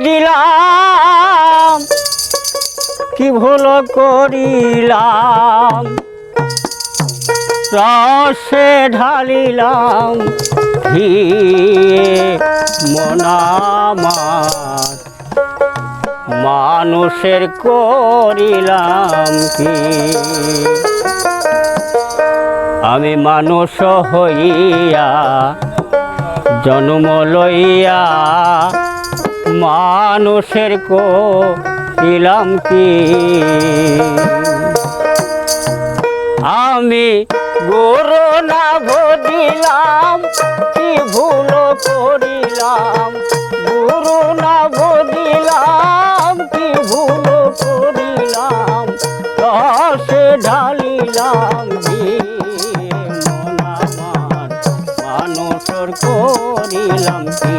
ভজিলাম কি ভুল করিলাম? রসে ঢালিলাম ভিয়ে মনামার মানুষের করিলাম কি? আমি মানুষ হইয়া জন্ম লইয়া মানুষের করিলাম কি? আমি গুরু না ভদিলাম কি ভুল করিলাম? গুরু না ভদিলাম কি ভুল করিলাম? রসে ঢালিলাম মন মানুষের করিলাম কি?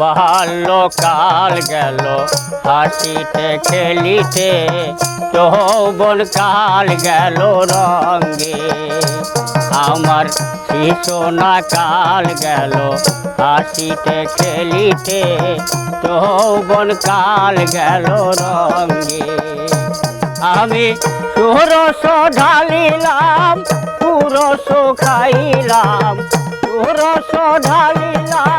বাল্যকাল গেল। হাসিতে খেলিতে যৌবন কাল গেল রঙ্গে আমার শিশোনা কাল গেল। হাসিতে খেলিতে যৌবন কাল গেল রঙ্গে আমি সুরস ঢালিলাম পুরস খাইলাম পুরস ঢালিলাম।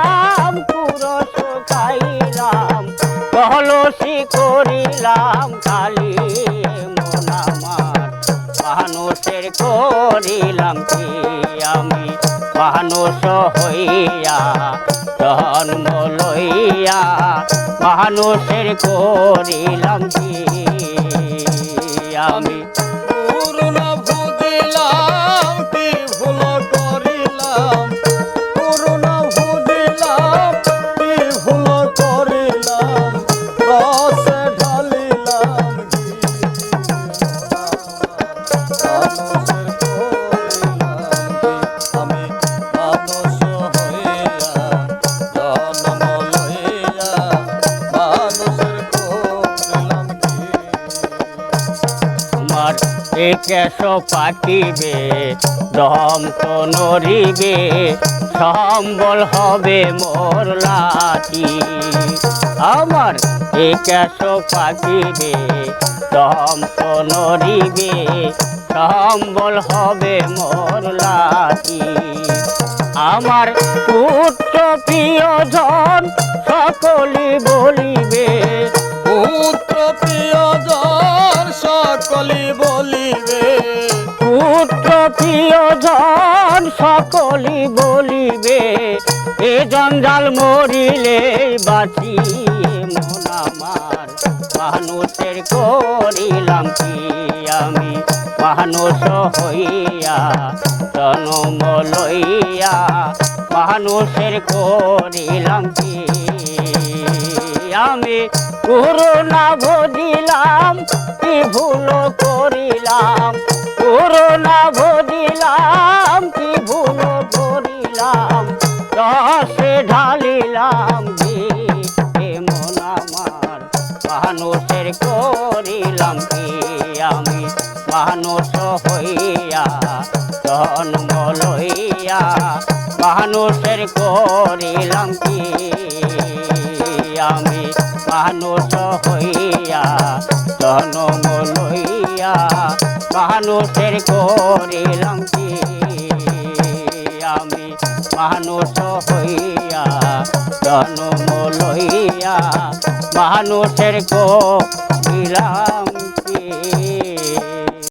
কলসি করিলাম কালি মনামার মানুষের করিলাম কি আমি? মানুষ হইয়া, জন্ম লইয়া মানুষের করিলাম কি আমি? কেশ পাটিবে দম তো নড়িবে, সম্বল হবে মোর লাঠি। আমার কেশ পাটিবে দম তো নড়িবে, সম্বল হবে মোর লাঠি। আমার পুত্র প্রিয়জন, সকলি বলিবে। পুত্র, প্রিয়জন সকলি বলিবে, এ জঞ্জাল মরিলে বাঁচি মন আমার। মানুষের করিলাম কি আমি? মানুষ হইয়া, জনম লইয়া, মানুষের করিলাম কি আমি? ভুল করিলাম করোনা ভজিলাম কি ভুল করিলাম? রসে ঢালিলাম দিয়ে মন আমার মানুষের করিলাম কি আমি মানুষ হইয়া, জন্ম লইয়া মানুষের করিলাম কি আমি মানুষ হইয়া জন্ম লইয়া মানুষের করিলাম কি আমি মানুষ হইয়া